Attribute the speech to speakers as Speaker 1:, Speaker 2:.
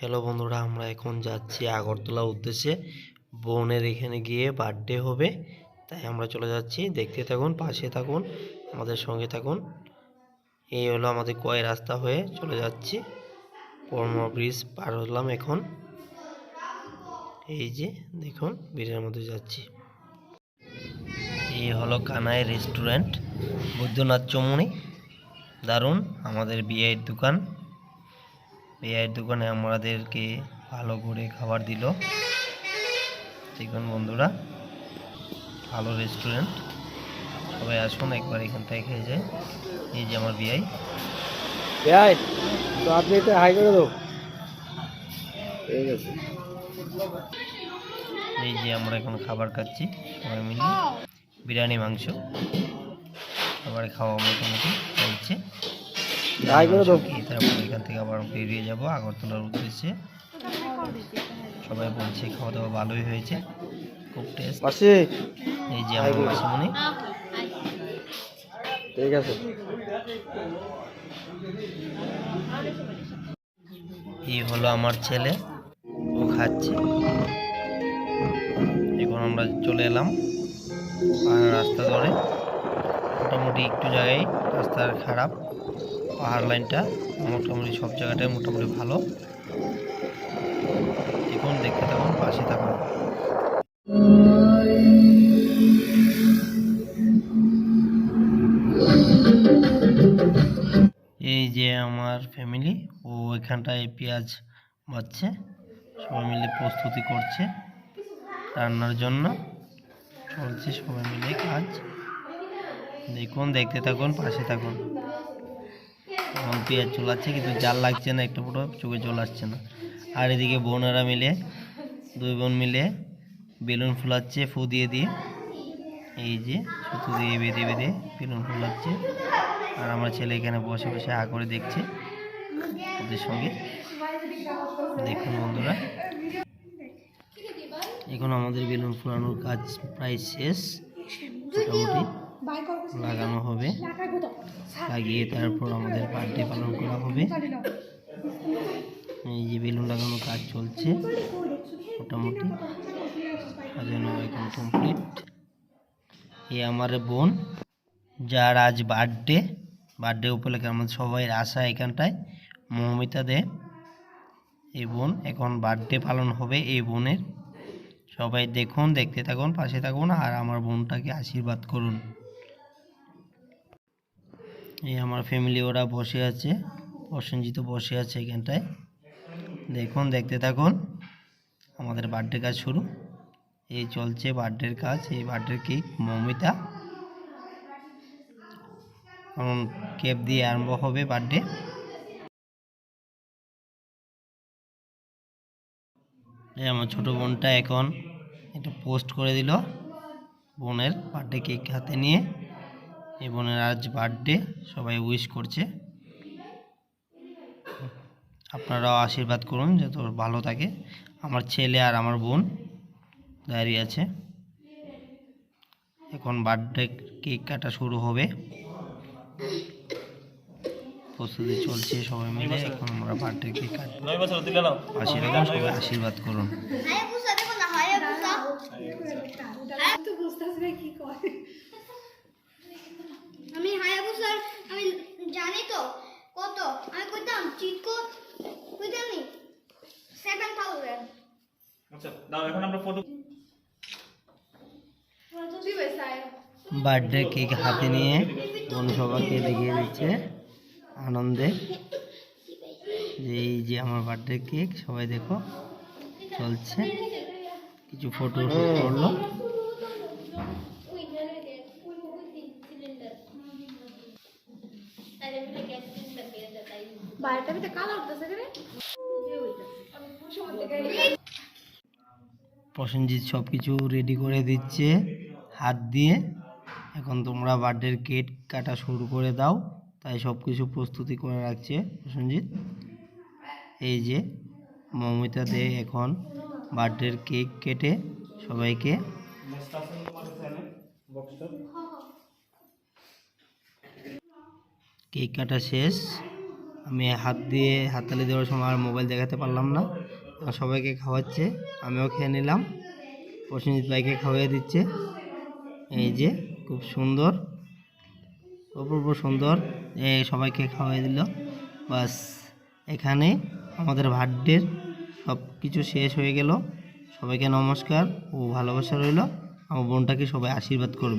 Speaker 1: Hello বন্ধুরা, আমরা এখন যাচ্ছি আগরতলা উদ্দেশ্যে। বোনের এখানে গিয়ে বার্থডে হবে, তাই আমরা চলে যাচ্ছি। দেখতে থাকুন, পাশে থাকুন, আমাদের সঙ্গে থাকুন। এই হলো আমাদের কয় রাস্তা হয়ে চলে যাচ্ছি। পরমা ব্রিজ পার হলাম এখন। এই যে, দেখুন ব্রিজের মধ্যে যাচ্ছি। এই হলো কানাই রেস্টুরেন্ট বৈদ্যনাথ চমুনি। দারুণ, আমাদের বিয়ের দোকান। বিয়ের দোকানে আমাদেরকে ভালো করে খাবার দিল। দেখুন বন্ধুরা ভালো রেস্টুরেন্ট সবাই আসুন একবার এখান থেকে খেয়ে যায় এই যে আমার
Speaker 2: ভাই তো আপনি এটা হাই করে দাও। ঠিক আছে।
Speaker 1: এই যে আমরা এখন খাবার খাচ্ছি সবাই মিলে। বিরিয়ানি মাংস। খাবার খাওয়া মোটামুটি চলছে
Speaker 2: হাই করে দাও।
Speaker 1: তারপর এখান থেকে আবার বেরিয়ে যাব আগরতলার উদ্দেশ্যে। সবাই বলছে খাওয়া দাওয়া ভালোই হয়েছে খুব টেস্ট এই যে আমার মাসিমণি।
Speaker 2: ঠিক আছে।
Speaker 1: এই হলো আমার ছেলে ও খাচ্ছে। এখন আমরা চলে এলাম পাহাড় রাস্তা ধরে। মোটামুটি একটু জায়গায় রাস্তার খারাপ। পাহাড় লাইনটা মোটামুটি সব জায়গাটাই মোটামুটি ভালো। এখন দেখতে থাকুন পাশে থাকুন। এই যে আমার ফ্যামিলি ও এখানটায় পেঁয়াজ বাচ্ছে। সবাই মিলে প্রস্তুতি করছে রান্নার জন্য। চলছে সবাই মিলে কাজ। দেখুন, দেখতে থাকুন, পাশে থাকুন। এখন পেঁয়াজ চলাচ্ছে, কিন্তু জাল লাগছে না, একটু পুরো চোখে চলে আসছে না। আর এদিকে বোনেরা মিলে, দুই বোন মিলে বেলুন ফুলাচ্ছে, ফু দিয়ে দিয়ে। এই যে সুতো দিয়ে বেঁধে বেঁধে বেলুন ফুলাচ্ছে। আর আমার ছেলে এখানে বসে বসে হা করে দেখছে ওদের সঙ্গে। দেখুন বন্ধুরা। এখন আমাদের বেলুন ফুলানোর কাজ প্রায় শেষ, মোটামুটি। লাগানো হবে। লাগিয়ে তারপর আমাদের বার্থডে পালন করা হবে। এই যে বেলুন লাগানোর কাজ চলছে। মোটামুটি। সাজানো এখন কমপ্লিট এ আমার বোন যার আজ বার্থডে বার্থডে উপলক্ষে আমাদের সবাই আশা এখানটায়। মৌমিতা দে এই বোন এখন বার্থডে পালন হবে এই বোনের। সবাই দেখুন দেখতে থাকুন পাশে থাকুন আর আমার বোনটাকে আশীর্বাদ করুন। এই আমার ফ্যামিলি ওরা বসে আছে প্রসেনজিৎ বসে আছে এখানটায়। দেখুন, দেখতে থাকুন, আমাদের বার্থডে কাজ শুরু। এই চলছে বার্থডের কাজ, এই বার্থডে কেক মমিতা। এখন কেপ দিয়ে আরম্ভ হবে বার্থডে এই আমার ছোট বোনটা এখন একটা পোস্ট করে দিল, বোনের বার্থডে কেক হাতে নিয়ে। এই বোনের আজ বার্থডে সবাই উইশ করছে। আপনারাও আশীর্বাদ করুন যাতে ওর ভালো থাকে। আমার ছেলে আর আমার বোন দাঁড়িয়ে আছে। এখন বার্থডে কেক কাটা শুরু হবে। প্রস্তুতি চলছে সবাই মিলে। এখন আমরা বার্থডে কেক কাটবো। আশীর্বাদ সবাই আশীর্বাদ করুন।
Speaker 3: হায়াবুসা দেখো
Speaker 4: দাও এখন আমরা ফটো
Speaker 1: বার্থডে কেক হাতে নিয়ে বোন সবাইকে দেখিয়ে দিচ্ছে আনন্দে। যে এই যে আমার বার্থডে কেক সবাই দেখো চলছে। কিছু ফটো করল। প্রসেনজিৎ সব কিছু রেডি করে দিচ্ছে, হাত দিয়ে। এখন তোমরা বার্থডের কেক কাটা শুরু করে দাও, তাই সব কিছু প্রস্তুতি করে রাখছে প্রসেনজিৎ। এই যে, মমিতা দে এখন বার্থডের কেক কেটে সবাইকে। কেক কাটা শেষ। আমি হাত দিয়ে হাততালি দেওয়ার সময় আর মোবাইল দেখাতে পারলাম না। সবাইকে খাওয়াচ্ছে, আমিও খেয়ে নিলাম। প্রসেনজিৎ ভাইকে খাওয়াই দিচ্ছে। এই যে, খুব সুন্দর, অপূর্ব সুন্দর সবাইকে খাওয়াই দিল। বাস, এখানে আমাদের বার্থডের সব কিছু শেষ হয়ে গেল। সবাইকে নমস্কার ও ভালোবাসা রইল। আমার বোনটাকে সবাই আশীর্বাদ করবে।